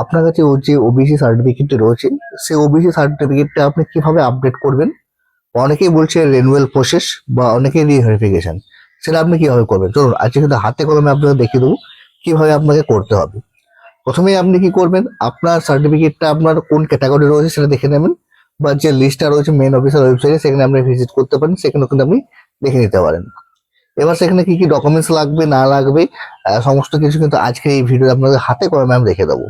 আপনার কাছে ও যে ওবিসি সার্টিফিকেটটি রয়েছে, সেই ওবিসি সার্টিফিকেটটা আপনি কীভাবে আপডেট করবেন? অনেকেই বলছে রেনুয়াল প্রসেস বা অনেকেই রিভেরিফিকেশন সেটা আপনি কীভাবে করবেন? চলুন, আজকে কিন্তু হাতে কলমে আপনাকে দেখিয়ে দেবো কীভাবে আপনাকে করতে হবে। প্রথমেই আপনি কি করবেন, আপনার সার্টিফিকেটটা আপনার কোন ক্যাটাগরি রয়েছে সেটা দেখে নেবেন, বা যে লিস্টটা রয়েছে মেন অফিসার ওয়েবসাইটে সেখানে আপনি ভিজিট করতে পারেন সেখানে কিন্তু আপনি দেখে নিতে পারেন। এবার সেখানে কি কি ডকুমেন্টস লাগবে, না লাগবে সমস্ত কিছু কিন্তু আজকে এই ভিডিও আপনাদের হাতে কলমে আমি দেখে দেবো।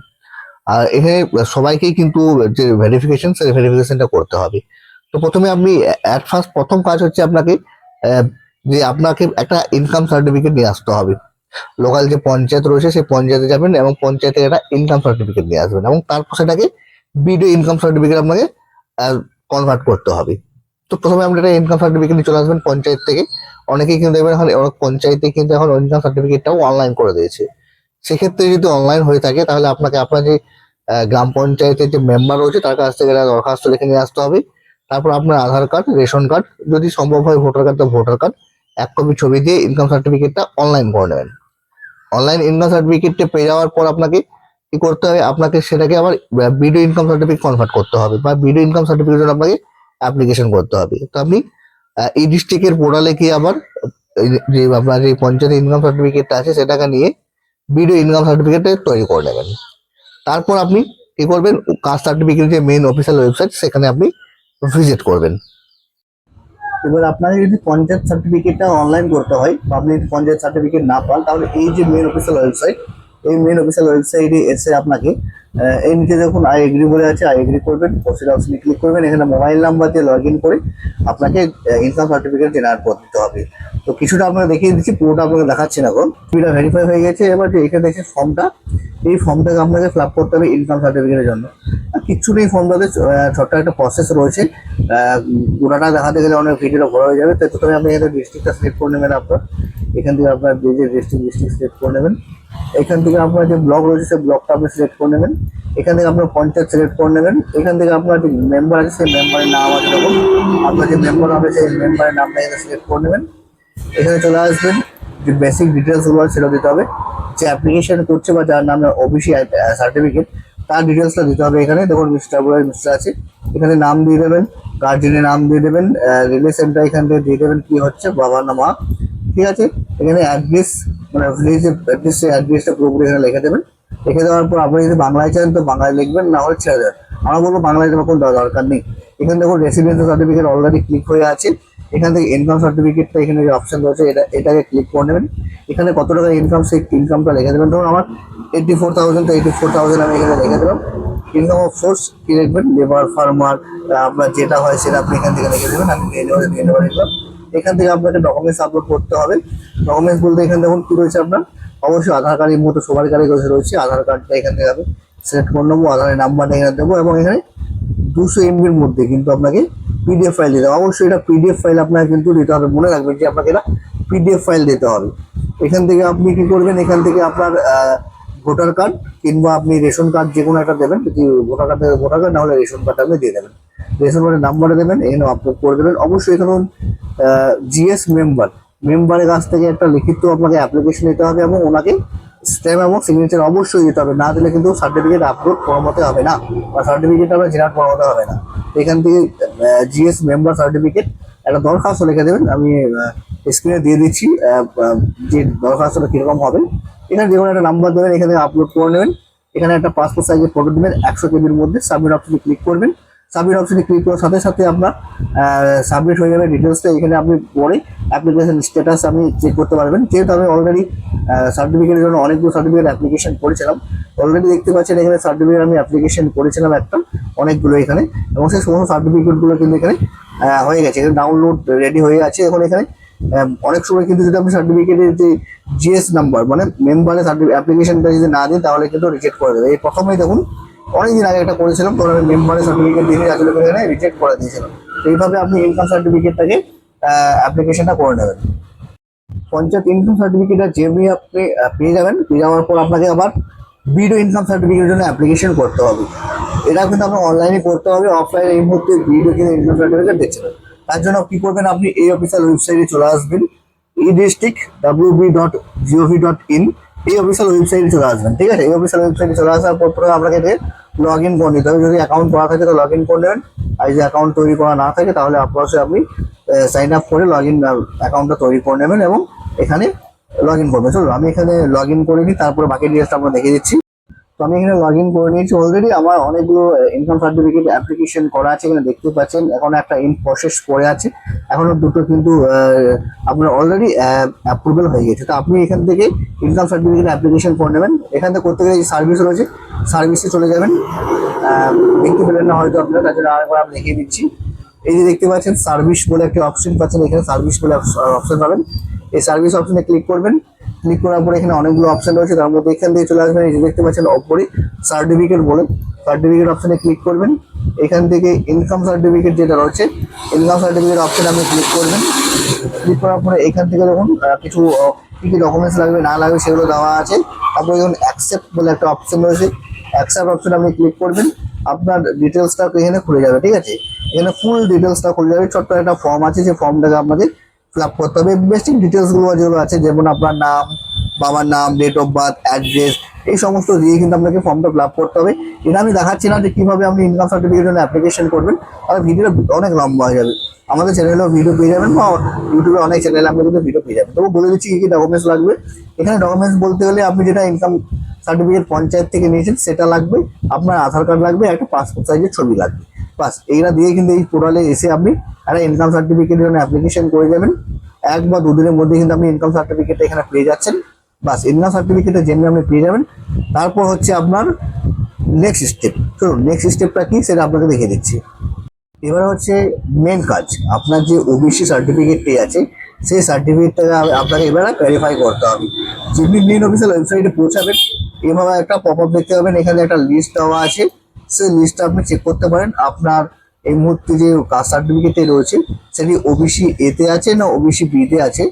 আর এখানে সবাইকেই কিন্তু যে ভেরিফিকেশন সেই ভেরিফিকেশনটা করতে হবে। তো প্রথমে আপনি অ্যাট ফার্স্ট প্রথম কাজ হচ্ছে আপনাকে যে আপনাকে একটা ইনকাম সার্টিফিকেট নিয়ে আসতে হবে। লোকাল যে পঞ্চায়েত রয়েছে, সেই পঞ্চায়েতে যাবেন এবং পঞ্চায়েতে একটা ইনকাম সার্টিফিকেট নিয়ে আসবেন এবং তারপর সেটাকে বিডিও ইনকাম সার্টিফিকেট আপনাকে কনভার্ট করতে হবে। তো প্রথমে আপনি একটা ইনকাম সার্টিফিকেট নিয়ে চলে আসবেন পঞ্চায়েত থেকে। অনেকেই কিন্তু দেখবেন এখন অনেক পঞ্চায়েতে কিন্তু এখন ইনকাম সার্টিফিকেটটাও অনলাইন করে দিয়েছে। সেক্ষেত্রে যদি অনলাইন হয়ে থাকে, তাহলে আপনাকে, আপনার যে গ্রাম পঞ্চায়েতের যে মেম্বার রয়েছে, তার কাছ থেকে দরখাস্ত লিখে নিয়ে আসতে হবে। তারপর আপনার আধার কার্ড, রেশন কার্ড, যদি সম্ভব হয় ভোটার কার্ড, তো ভোটার কার্ড, এক কপি ছবি দিয়ে ইনকাম সার্টিফিকেটটা অনলাইন করে নেবেন। অনলাইন ইনকাম সার্টিফিকেটটা পেয়ে যাওয়ার পর আপনাকে কি করতে হবে? আপনাকে সেটাকে আবার বিডিও ইনকাম সার্টিফিকেট কনভার্ট করতে হবে বা বিডিও ইনকাম সার্টিফিকেট আপনাকে অ্যাপ্লিকেশন করতে হবে। তো আপনি এই ডিস্ট্রিক্টের পোর্টালে গিয়ে আবার যে আপনার যে পঞ্চায়েত ইনকাম সার্টিফিকেটটা আছে, সেটাকে নিয়ে বিডিও ইনকাম সার্টিফিকেটে তৈরি করে নেবেন। তারপর আপনি কি করবেন কাস্ট সার্টিফিকেট যে মেন অফিসিয়াল ওয়েবসাইট সেখানে আপনি ভিজিট করবেন। এবার আপনাকে যদি পঞ্চায়েত সার্টিফিকেটটা অনলাইন করতে হয়, বা আপনি পঞ্চায়েত সার্টিফিকেট না পান, তাহলে এই যে মেন অফিসিয়াল ওয়েবসাইট এই মেন অফিসিয়াল ওয়েবসাইটে এসে আপনাকে এই নিচে দেখুন আই এগ্রি বলে আছে আই এগ্রি করবেন প্রসিড অপশনে ক্লিক করবেন, এখানে মোবাইল নাম্বার দিয়ে লগ ইন করে আপনাকে ইনকাম সার্টিফিকেট জেনারেট করে দিতে হবে। তো কিছুটা আপনাকে দেখিয়ে দিচ্ছি, পুরোটা আপনাকে দেখাচ্ছি না এখন। ভেরিফাই হয়ে গেছে, এবার যে এখানে দেখছেন ফর্মটা এই ফর্মটাকে আপনাকে ফিল আপ করতে হবে ইনকাম সার্টিফিকেটের জন্য। কিচ্ছু নেই ফর্মটাতে ছোট্ট একটা প্রসেস রয়েছে। পুরাটা দেখাতে গেলে অনেক ভিডিওটা বড় হয়ে যাবে। তো প্রথমে আপনি এখানে ডিস্ট্রিক্টটা সিলেক্ট করে নেবেন আপনার। এখান থেকে আপনার যে যে ডিস্ট্রিক্ট ডিস্ট্রিক্ট সিলেক্ট করে নেবেন। এখান থেকে আপনার যে ব্লক রয়েছে, সেই ব্লকটা আপনি সিলেক্ট করে নেবেন। এখান থেকে আপনার পঞ্চায়েত সিলেক্ট করে নেবেন। এখান থেকে আপনার যে মেম্বার আছে, সেই মেম্বারের নাম আছে দেখুন। আপনার যে মেম্বার হবে, সেই মেম্বারের নামটা এখানে সিলেক্ট করে নেবেন। এখানে চলে আসবেন। যে বেসিক ডিটেলসগুলো আছে, সেটা দিতে হবে। যে অ্যাপ্লিকেশন করছে বা যার নামে ওবিসি সার্টিফিকেট তার ডিটেলসটা দিতে হবে এখানে। দেখুন মিস্টার বলে মিস্টার আছে। এখানে নাম দিয়ে দেবেন গার্জেনের নাম দিয়ে দেবেন রিলেশনটা এখান থেকে দিয়ে দেবেন, কি হচ্ছে, বাবা না মা। ঠিক আছে? এখানে অ্যাড্রেস মানে অ্যাড্রেস অ্যাড্রেসটা পুরোপুরি এখানে লিখে দেবেন। লিখে দেওয়ার পর আপনি যদি বাংলায় চান, তো বাংলায় লিখবেন, না হলে ছেড়ে দেবেন। আমরা বলব বাংলায় দেওয়ার কোনো দরকার নেই। এখানে দেখুন রেসিডেন্সিয়াল সার্টিফিকেট অলরেডি ক্লিক হয়ে আছে। এখান থেকে ইনকাম সার্টিফিকেটটা এখানে যে অপশন রয়েছে, এটা, এটাকে ক্লিক করে নেবেন। এখানে কত টাকা ইনকাম সেই ইনকামটা লিখে দেবেন। ধরুন আমার এইটি ফোর থাউজেন্ড তো এইটি ফোর থাউজেন্ড আমি এখানে লিখে দেবেন ইনকাম অফ সোর্স কি লিখবেন? লেবার ফার্মার আপনার যেটা হয় সেটা আপনি এখান থেকে লিখে দেবেন। আমি নেবেন লিখলাম। এখান থেকে আপনাকে ডকুমেন্টস আপলোড করতে হবে। ডকুমেন্টস বলতে এখানে দেখুন কি রয়েছে আপনার? অবশ্যই আধার কার্ডের মতো সবার কার্ডে রয়েছে আধার কার্ডটা এখান থেকে আমি সিলেক্ট করে নেব, আধারের নাম্বারটা এখানে দেবো এবং এখানে দুশো এমবির মধ্যে কিন্তু আপনাকে পিডিএফ ফাইল দিতে হবে। অবশ্যই এটা পিডিএফ ফাইল আপনাকে কিন্তু দিতে হবে। মনে রাখবেন যে আপনাকে এটা পিডিএফ ফাইল দিতে হবে। এখান থেকে আপনি কি করবেন? এখান থেকে আপনার ভোটার কার্ড কিংবা আপনি রেশন কার্ড যে কোনো একটা দেবেন। যদি ভোটার কার্ড ভোটার কার্ড না হলে রেশন কার্ড আপনি দিয়ে দেবেন। রেশন কার্ডের নাম্বারে দেবেন, এখানে আপলোড করে দেবেন। অবশ্যই ধরুন জিএস মেম্বার মেম্বারের কাছ থেকে একটা লিখিত আপনাকে অ্যাপ্লিকেশন দিতে হবে এবং ওনাকে স্ট্যাম্প এবং সিগনেচার অবশ্যই দিতে হবে। না দিলে কিন্তু সার্টিফিকেট আপলোড কোনো মতে হবে না বা সার্টিফিকেট আপনার জেনারেট কোনো মতে হবে না। এখান থেকে জিএস মেম্বার সার্টিফিকেট একটা দরখাস্ত লিখে দেবেন। আমি স্ক্রিনে দিয়ে দিচ্ছি যে দরখাস্তটা কীরকম হবে। এখানে যে কোনো একটা নাম্বার দেবেন, এখানে আপলোড করে নেবেন। এখানে একটা পাসপোর্ট সাইজের ফটো দেবেন। একশো কেবির মধ্যে সাবমিট অপশনে ক্লিক করবেন। সাবমিট অপশনে ক্লিক করার সাথে সাথে আপনার সাবমিট হয়ে যাবে ডিটেলসটা এখানে আপনি পরে অ্যাপ্লিকেশন স্ট্যাটাস আপনি চেক করতে পারবেন। যেহেতু আমি অলরেডি সার্টিফিকেটের জন্য অনেকগুলো সার্টিফিকেট অ্যাপ্লিকেশন করেছিলাম অলরেডি দেখতে পাচ্ছেন এখানে সার্টিফিকেট আমি অ্যাপ্লিকেশন করেছিলাম একটা, অনেকগুলো এখানে, এবং সেই সমস্ত সার্টিফিকেটগুলো কিন্তু এখানে হয়ে গেছে। ডাউনলোড রেডি হয়ে আছে এখন এখানে। অনেক সময় কিন্তু যদি আপনি সার্টিফিকেটের যে জিএস নাম্বার মানে মেম্বারের সার্টিফিকেট অ্যাপ্লিকেশনটা যদি না দিন তাহলে কিন্তু রিজেক্ট করে দেবে। এই প্রথমেই দেখুন অনেকদিন আগে একটা করেছিলাম তখন আমি মেম্বারের সার্টিফিকেট দিয়ে আসলে করে এখানে রিজেক্ট করে দিয়েছিলাম তো এইভাবে আপনি ইনকাম সার্টিফিকেটটাকে অ্যাপ্লিকেশনটা করে নেবেন। পঞ্চায়েত ইনকাম সার্টিফিকেটটা যেমনি আপনি পেয়ে যাবেন। পেয়ে যাওয়ার পর আপনাকে আবার বিডিও ইনকাম সার্টিফিকেটের জন্য অ্যাপ্লিকেশন করতে হবে। এটা কিন্তু আপনার অনলাইনে করতে হবে অফলাইনে এই মুহূর্তে বিডিও কিন্তু ইনকাম সার্টিফিকেট দিচ্ছে তার জন্য কী করবেন আপনি, এই অফিসিয়াল ওয়েবসাইটে চলে আসবেন e district W B dot G O V dot in এই অফিসিয়াল ওয়েবসাইটে চলে আসবেন, ঠিক আছে? এই অফিসিয়াল ওয়েবসাইটে চলে আসার পর পরে আপনাকে লগ ইন করে নিতে হবে। যদি অ্যাকাউন্ট করা থাকে তো লগ ইন করে নেবেন। আর যদি অ্যাকাউন্ট তৈরি করা না থাকে তাহলে অবশ্যই আপনি সাইন আপ করে লগ ইন অ্যাকাউন্টটা তৈরি করে নেবেন এবং এখানে লগ ইন করবেন। চলুন, আমি এখানে লগ ইন করে নিই, তারপরে বাকি ডিটেলসটা আমরা দেখিয়ে দিচ্ছি। তো আমি এখানে লগ ইন করে নিয়েছি অলরেডি আমার অনেকগুলো ইনকাম সার্টিফিকেট অ্যাপ্লিকেশন করা আছে এখানে দেখতে পাচ্ছেন। এখন একটা ইন প্রসেস করে আছে। এখনও দুটো কিন্তু আপনার অলরেডি অ্যাপ্রুভেল হয়ে গেছে। তো আপনি এখান থেকে ইনকাম সার্টিফিকেট অ্যাপ্লিকেশন করে নেবেন। এখান থেকে করতে গেলে সার্ভিস রয়েছে সার্ভিসে চলে যাবেন। দেখতে পেলেন না হয়তো আপনারা, তার জন্য আরেকবার আমি দেখিয়ে দিচ্ছি। এই যে দেখতে পাচ্ছেন সার্ভিস বলে একটা অপশন পাচ্ছেন। এখানে সার্ভিস বলে অপশন পাবেন। এই সার্ভিস অপশনে ক্লিক করবেন। ক্লিক করার পরে এখানে অনেকগুলো অপশন রয়েছে। তার মধ্যে এখান থেকে চলে আসবেন। এই যে দেখতে পাচ্ছেন ওপরে সার্টিফিকেট বলে। সার্টিফিকেট অপশনে ক্লিক করবেন। এখান থেকে ইনকাম সার্টিফিকেট যেটা রয়েছে ইনকাম সার্টিফিকেট অপশনে আপনি ক্লিক করবেন। ক্লিক করার পরে এখান থেকে যখন কিছু কি কি ডকুমেন্টস লাগবে, না লাগবে সেগুলো দেওয়া আছে। তারপরে যখন অ্যাকসেপ্ট বলে একটা অপশন রয়েছে। অ্যাকসেপ্ট অপশন আপনি ক্লিক করবেন। আপনার ডিটেলসটা এখানে খুলে যাবে, ঠিক আছে? এখানে ফুল ডিটেলসটা খুলে যাবে। ছোট্ট একটা ফর্ম আছে, যে ফর্মটাকে আপনাকে ফিল আপ করতে হবে। বেসিক ডিটেলসগুলো যেগুলো আছে, যেমন আপনার নাম, বাবার নাম ডেট অফ বার্থ অ্যাড্রেস এই সমস্ত দিয়ে কিন্তু আপনাকে ফর্মটা ফিল আপ করতে হবে। এটা আমি দেখাচ্ছি না যে কীভাবে আপনি ইনকাম সার্টিফিকেটের অ্যাপ্লিকেশন করবেন। তাহলে ভিডিওটা অনেক লম্বা হয়ে যাবে। আমাদের চ্যানেলেও ভিডিও পেয়ে যাবেন বা ইউটিউবে অনেক চ্যানেলে আপনি কিন্তু ভিডিও পেয়ে যাবেন। তবু বলে দিচ্ছি কী কী ডকুমেন্টস লাগবে। এখানে ডকুমেন্টস বলতে গেলে আপনি যেটা ইনকাম সার্টিফিকেট পঞ্চায়েত থেকে নিয়েছেন, সেটা লাগবে। আপনার আধার কার্ড লাগবে, একটা পাসপোর্ট সাইজের ছবি লাগবে। বাস, এইটা দিয়ে কিন্তু এই পোর্টালে এসে আপনি একটা ইনকাম সার্টিফিকেটের জন্য অ্যাপ্লিকেশন করে যাবেন। এক বা দুদিনের মধ্যে কিন্তু আপনি ইনকাম সার্টিফিকেটটা এখানে পেয়ে যাচ্ছেন। বাস ইনকাম সার্টিফিকেটের জন্য আপনি পেয়ে যাবেন। তারপর হচ্ছে আপনার নেক্সট স্টেপ চলুন নেক্সট স্টেপটা কি সেটা আপনাকে দেখিয়ে দিচ্ছি। এবার হচ্ছে মেন কাজ, আপনার যে ওবিসি সার্টিফিকেটটি আছে, সেই সার্টিফিকেটটাকে আপনাকে এবার ভেরিফাই করতে হবে। যেমনি মেন অফিসিয়াল ওয়েবসাইটে পৌঁছাবেন, এভাবে একটা পপ আপ দেখতে পাবেন। এখানে একটা লিস্ট দেওয়া আছে। সেই লিস্টটা আপনি চেক করতে পারেন। আপনার এই মুহূর্তে যে কাস্ট সার্টিফিকেটে রয়েছে, সেটি ওবিসি এতে আছে না ওবিসি বিতে আছে?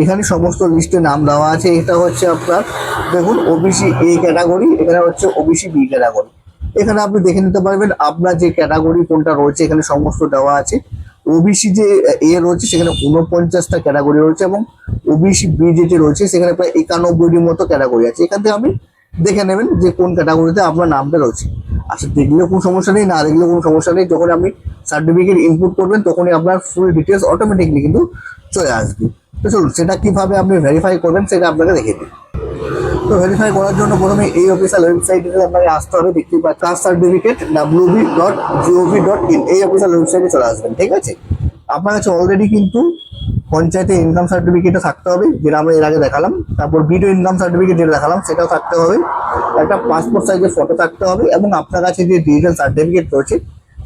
এখানে সমস্ত লিস্টে নাম দেওয়া আছে। এটা হচ্ছে আপনার, দেখুন ওবিসি এ ক্যাটাগরি এখানে হচ্ছে ওবিসি বি ক্যাটাগরি এখানে আপনি দেখে নিতে পারবেন, আপনার যে ক্যাটাগরি কোনটা রয়েছে, এখানে সমস্ত দেওয়া আছে। ওবিসি যে এ রয়েছে, সেখানে উনপঞ্চাশটা ক্যাটাগরি রয়েছে এবং ওবিসি বি যেটি রয়েছে, সেখানে প্রায় একানব্বইটির মতো ক্যাটাগরি আছে। এখান থেকে আপনি দেখে নেবেন যে কোন ক্যাটাগরিতে আপনার নামটা রয়েছে। আচ্ছা দেখলেও কোনো সমস্যা নেই, না দেখলেও কোনো সমস্যা নেই। যখন আপনি সার্টিফিকেট ইনপুট করবেন, তখনই আপনার ফুল ডিটেলস অটোমেটিকলি কিন্তু চলে আসবে। তো চলুন, সেটা কীভাবে আপনি ভেরিফাই করবেন, সেটা আপনাকে দেখে দিই। তো ভেরিফাই করার জন্য প্রথমে এই অফিসিয়াল ওয়েবসাইটে আপনাকে আসতে হবে দেখতে পাচ্ছেন caste certificate W B dot G O V dot in এই অফিসিয়াল ওয়েবসাইটে চলে আসবেন, ঠিক আছে? আপনার কাছে অলরেডি কিন্তু পঞ্চায়েতে ইনকাম সার্টিফিকেটও থাকতে হবে, যেটা আমরা এর আগে দেখালাম। তারপর ভিডিও ইনকাম সার্টিফিকেট যেটা দেখালাম, সেটাও থাকতে হবে। একটা পাসপোর্ট সাইজের ফটো থাকতে হবে এবং আপনার কাছে যে ডিজিটাল সার্টিফিকেট রয়েছে,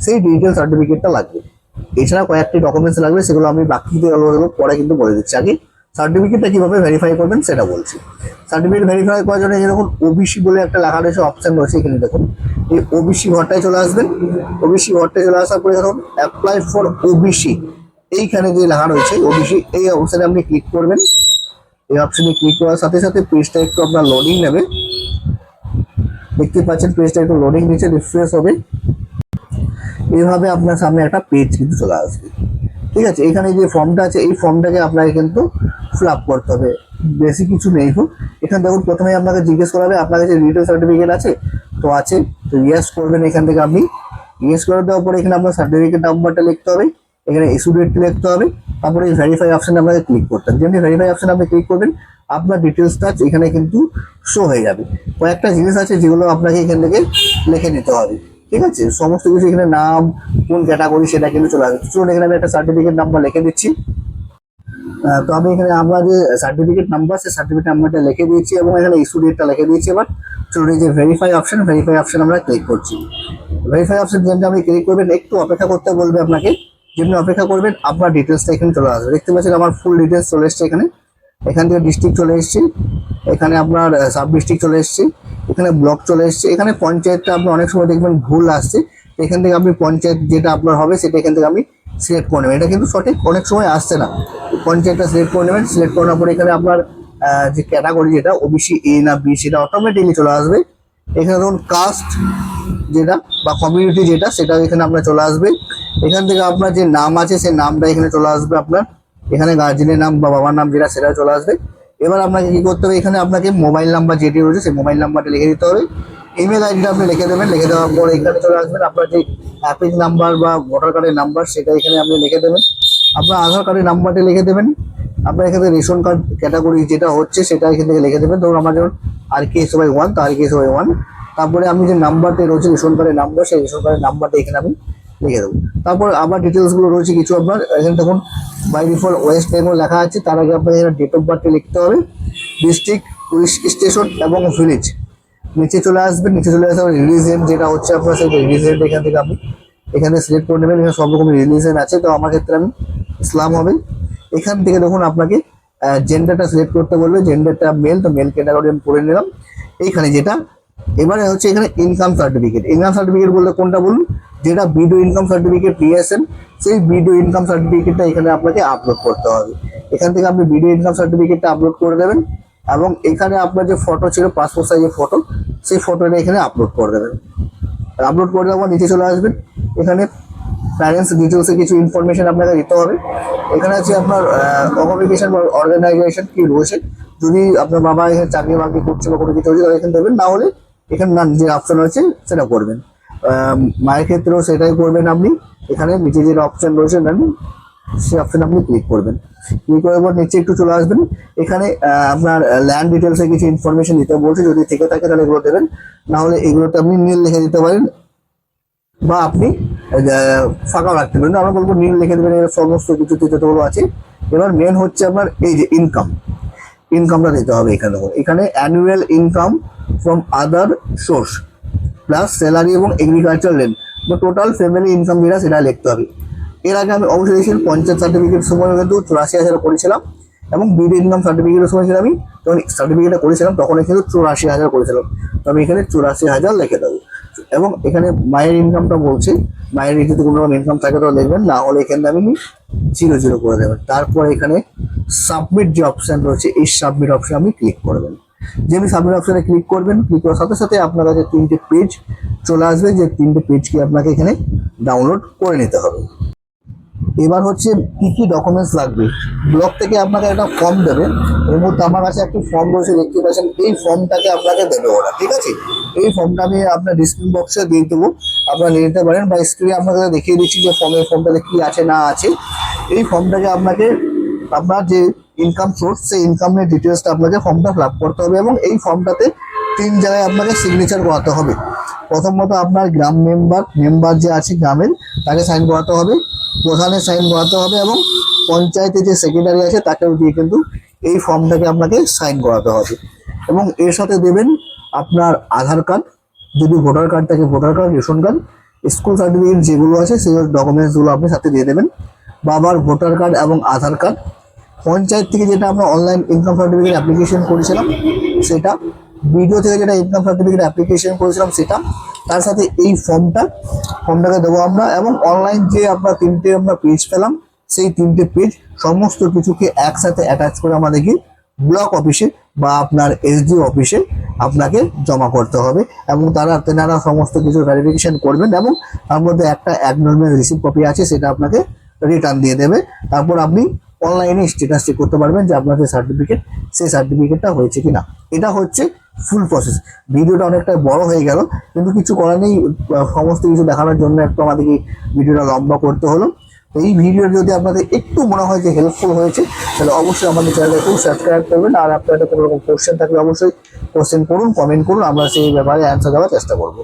সেই ডিজিটাল সার্টিফিকেটটা লাগবে। এছাড়া কয়েকটি ডকুমেন্টস লাগবে, সেগুলো আমি অলরেডি পরে কিন্তু বলে দিচ্ছি। আগে সার্টিফিকেটটা কীভাবে ভেরিফাই করবেন সেটা বলছি। সার্টিফিকেট ভেরিফাই করার জন্য যেরকম ওবিসি বলে একটা লেখা রয়েছে অপশন রয়েছে এখানে দেখুন। এই ওবিসি ঘরটায় চলে আসবেন। ওবিসি ঘরটায় চলে আসার পরে দেখুন অ্যাপ্লাই ফর ওবিসি এইখানে যে লেখা রয়েছে ওবিসি এই অপশনে আপনি ক্লিক করবেন। এই অপশনে ক্লিক করার সাথে সাথে পেজটা একটু আপনার লোডিং নেবে। দেখতে পাচ্ছেন পেজটা একটু লোডিং নিচে রিফ্রেশ হবে। এইভাবে আপনার সামনে একটা পেজ কিন্তু চলে আসবে। ঠিক আছে, এখানে যে ফর্মটা আছে, এই ফর্মটাকে আপনাকে কিন্তু ফিল আপ করতে হবে। বেশি কিছু নেই হোক এখানে দেখুন প্রথমে আপনাকে জিজ্ঞেস করা হবে, আপনার কাছে রিটেল সার্টিফিকেট আছে? তো আছে, তো ইয়েস করবেন এখান থেকে আপনি। ইয়েস করে দেওয়ার পরে এখানে আপনার সার্টিফিকেট নাম্বারটা লিখতে হবে। এখানে ইস্যু ডেটটি লিখতে হবে। তারপরে ভেরিফাই অপশনে আপনাকে ক্লিক করতে হবে। যেমনি ভেরিফাই অপশনে আপনি ক্লিক করবেন, আপনার ডিটেলসটা এখানে কিন্তু শো হয়ে যাবে। কয়েকটা জিনিস আছে যেগুলো আপনাকে এখান থেকে লিখে নিতে হবে। ঠিক আছে? সমস্ত কিছু এখানে নাম, কোন ক্যাটাগরি সেটা কিন্তু চলে আসবে। চলুন, এখানে আমি একটা সার্টিফিকেট নাম্বার লিখে দিচ্ছি। তো আমি এখানে আমরা যে সার্টিফিকেট নাম্বার সেই সার্টিফিকেট নাম্বারটা লিখে দিয়েছি এবং এখানে ইস্যু ডেটটা লিখে দিয়েছি এবার। চলুন, এই যে ভেরিফাই অপশন ভেরিফাই অপশন আমরা ক্লিক করছি। ভেরিফাই অপশন যেমনি আপনি ক্লিক করবেন, একটু অপেক্ষা করতে বলবে আপনাকে। যেমনি অপেক্ষা করবেন, আপনার ডিটেলসটা এখানে চলে আসবে। দেখতে পাচ্ছেন আমার ফুল ডিটেলস চলে এসছে এখানে। এখান থেকে ডিস্ট্রিক্ট চলে এসেছি। এখানে আপনার সাব ডিস্ট্রিক্ট চলে এসেছে। এখানে ব্লক চলে এসেছে। এখানে পঞ্চায়েতটা আপনি অনেক সময় দেখবেন ভুল আসছে। এখান থেকে আপনি পঞ্চায়েত যেটা আপনার হবে, সেটা এখান থেকে আপনি সিলেক্ট করে নেবেন। এটা কিন্তু সঠিক অনেক সময় আসছে না। পঞ্চায়েতটা সিলেক্ট করে নেবেন। সিলেক্ট করার পরে এখানে আপনার যে ক্যাটাগরি যেটা ওবিসি এ না বি সেটা অটোমেটিকলি চলে আসবে। এখানে ধরুন কাস্ট যেটা বা কমিউনিটি যেটা, সেটা এখানে আপনার চলে আসবে। এখান থেকে আপনার যে নাম আছে, সেই নামটা এখানে চলে আসবে আপনার। এখানে গার্জেনের নাম বা বাবার নাম যেটা সেটা চলে আসবে। এবার আপনাকে কি করতে হবে, এখানে আপনাকে মোবাইল নাম্বার যেটি রয়েছে, সেই মোবাইল নাম্বারটা লিখে দিতে হবে। ইমেল আইডিটা আপনি লিখে দেবেন, লিখে দেওয়ার পর এখানে চলে আসবেন আপনার যে অ্যাপিং নাম্বার বা ভোটার কার্ডের নাম্বার সেটা এখানে আপনি লিখে দেবেন। আপনার আধার কার্ডের নাম্বারটা লিখে দেবেন। আপনার এখানে রেশন কার্ড ক্যাটাগরি যেটা হচ্ছে, সেটা এখান থেকে লিখে দেবেন। ধরুন আমার যেমন আর কে ওয়াই ওয়ান তো আর কে ওয়াই ওয়ান তারপরে আমি যে নাম্বারটা রয়েছে, রেশন কার্ডের নাম্বার সেই রেশন কার্ডের নাম্বারটা এখানে আমি লিখে দেবো। তারপর আবার ডিটেলসগুলো রয়েছে কিছু আপনার। এখানে তখন বাই ডিফল্ট ওয়েস্ট বেঙ্গল লেখা আছে, তার আগে আপনার এখানে ডেট অফ বার্থটা লিখতে হবে। ডিস্ট্রিক্ট পুলিশ স্টেশন এবং ভিলেজ নিচে চলে আসবেন নিচে চলে আসবে রিলিজেন যেটা হচ্ছে আপনার সেই রিলিজেন এখান থেকে আপনি এখানে সিলেক্ট করে নেবেন। এখানে সব রকম রিলিজেন আছে, তো আমার ক্ষেত্রে আমি ইসলাম হবে। এখান থেকে দেখুন আপনাকে জেন্ডারটা সিলেক্ট করতে বলবে। জেন্ডারটা মেল তো মেল ক্যাটাগরি আমি করে নিলাম। এইখানে যেটা, এবারে হচ্ছে এখানে ইনকাম সার্টিফিকেট ইনকাম সার্টিফিকেট বলতে কোনটা বলুন? যেটা বিডিও ইনকাম সার্টিফিকেট নিয়েছেন সেই বিডিও ইনকাম সার্টিফিকেটটা এখানে আপনাকে আপলোড করতে হবে। এখান থেকে আপনি বিডিও ইনকাম সার্টিফিকেটটা আপলোড করে দেবেন এবং এখানে আপনার যে ফটো ছিল পাসপোর্ট সাইজের ফটো সেই ফটোটা এখানে আপলোড করে দেবেন। আপলোড করে দেওয়ার নিচে চলে আসবেন। এখানে প্যারেন্টস ডিটেলসে কিছু ইনফরমেশন আপনাকে দিতে হবে। এখানে আছে আপনার অকুপেশন বা অর্গানাইজেশন কি রয়েছে। যদি আপনার বাবা এখানে চাকরি বাকরি করছে বা কোনো কিছু হচ্ছে তাহলে এখানে দেবেন না হলে এখানে যে অপশন আছে সেটা করবেন। মায়ের ক্ষেত্রেও সেটাই করবেন আপনি। এখানে নিচে যে অপশন রয়েছে দেন সেই অপশন আপনি ক্লিক করবেন। ক্লিক করার পর নিচে একটু চলে আসবেন। এখানে আপনার ল্যান্ড ডিটেলসে কিছু ইনফরমেশন দিতে বলছে। যদি থেকে থাকে, তাহলে এগুলো দেবেন। নাহলে এগুলোতে আপনি নীল লিখে দিতে পারেন। বা আপনি ফাঁকা রাখতে পারেন। আমরা বলব নীল লিখে দেবেন, এর সমস্ত কিছু যতগুলো আছে। এবার মেন হচ্ছে আপনার এই যে ইনকাম ইনকামটা দিতে হবে এখানে। এখানে annual income from other source plus salary এবং এগ্রিকালচার লেন বা টোটাল ফ্যামিলি ইনকাম যেটা, সেটা লিখতে হবে। এর আগে আমি অবশ্যই দেখছি পঞ্চায়েত সার্টিফিকেট সময় কিন্তু চুরাশি হাজার করেছিলাম এবং বিডি ইনকাম সার্টিফিকেটের সময় ছিল আমি যখন সার্টিফিকেটটা করেছিলাম, তখন কিন্তু চুরাশি হাজার করেছিলাম। তো আমি এখানে চুরাশি হাজার লিখে দেবো। এবং এখানে মায়ের ইনকামটা বলছি, মায়ের যদি কোনো রকম ইনকাম থাকে তো লিখবেন না হলে এখানে আমি জিরো জিরো করে দেবেন তারপর এখানে সাবমিট যে অপশন রয়েছে, এই সাবমিট অপশন আপনি ক্লিক করবেন যে আপনি সাবমিট অপশনে ক্লিক করবেন ক্লিক করার সাথে সাথে আপনার কাছে তিনটে পেজ চলে আসবে, যে তিনটে পেজকে আপনাকে এখানে ডাউনলোড করে নিতে হবে। এবার হচ্ছে কি কি ডকুমেন্টস লাগবে? ব্লক থেকে আপনাকে একটা ফর্ম দেবে, এর মধ্যে আমার কাছে একটি ফর্ম রয়েছে, দেখতে পাচ্ছেন, এই ফর্মটাকে আপনাকে দেবে ওরা, ঠিক আছে? এই ফর্মটা আমি আপনার ডিসক্রিপশন বক্সে দিয়ে দেবো, আপনারা নিয়ে নিতে পারেন, বা স্ক্রিনে আপনাকে দেখিয়ে দিচ্ছি যে ফর্মের ফর্মটাতে কি আছে, না আছে। এই ফর্মটাকে আপনাকে, আপনার যে ইনকাম সোর্স সেই ইনকামের ডিটেলসটা আপনাকে ফর্মটা ফিল করতে হবে এবং এই ফর্মটাতে তিন জায়গায় আপনাকে সিগনেচার করাতে হবে। প্রথমত আপনার গ্রাম মেম্বার মেম্বার যে আছে গ্রামের, তাকে সাইন করাতে হবে প্রধানের সাইন করাতে হবে এবং পঞ্চায়েতে যে সেক্রেটারি আছে তাকেও দিয়ে কিন্তু এই ফর্মটাকে আপনাকে সাইন করাতে হবে। এবং এর সাথে দেবেন আপনার আধার কার্ড যদি ভোটার কার্ড থাকে voter card ration card school certificate যেগুলো আছে, সেই ডকুমেন্টসগুলো আপনি সাথে দিয়ে দেবেন। বাবার ভোটার কার্ড এবং আধার কার্ড পঞ্চায়েত থেকে যেটা আমরা অনলাইন ইনকাম সার্টিফিকেট অ্যাপ্লিকেশন করেছিলাম, সেটা ভিডিও থেকে যেটা ইনকাম সার্টিফিকেট অ্যাপ্লিকেশন করেছিলাম, সেটা তার সাথে এই ফর্মটা ফর্মটাকে দেবো আমরা এবং অনলাইন যে আমরা তিনটে আমরা পেজ পেলাম, সেই তিনটে পেজ সমস্ত কিছুকে একসাথে অ্যাটাচ করে আমাদেরকে ব্লক অফিসে বা আপনার এসডি অফিসে আপনাকে জমা করতে হবে এবং তারা তেনারা সমস্ত কিছু ভেরিফিকেশন করবেন এবং তার মধ্যে একটা অ্যাকনোলমেন্ট রিসিভ কপি আছে, সেটা আপনাকে রিটার্ন দিয়ে দেবে। তারপর আপনি অনলাইনে স্ট্যাটাস চেক করতে পারবেন যে আপনার যে সার্টিফিকেট সেই সার্টিফিকেটটা হয়েছে কিনা। এটা হচ্ছে ফুল প্রসেস ভিডিওটা অনেকটা বড় হয়ে গেল, কিন্তু কিছু করার নেই সমস্ত কিছু দেখানোর জন্য একটু আমাদেরকে ভিডিওটা লম্বা করতে হলো। তো এই ভিডিও যদি আপনাদের একটু মনে হয় যে হেল্পফুল হয়েছে, তাহলে অবশ্যই আমাদের চ্যানেলটা একটু সাবস্ক্রাইব করবেন, আর আপনাদের কোনো রকম কোশ্চেন থাকলে অবশ্যই কোশ্চেন করুন কমেন্ট করুন, আমরা সেই ব্যাপারে অ্যান্সার দেওয়ার চেষ্টা করব।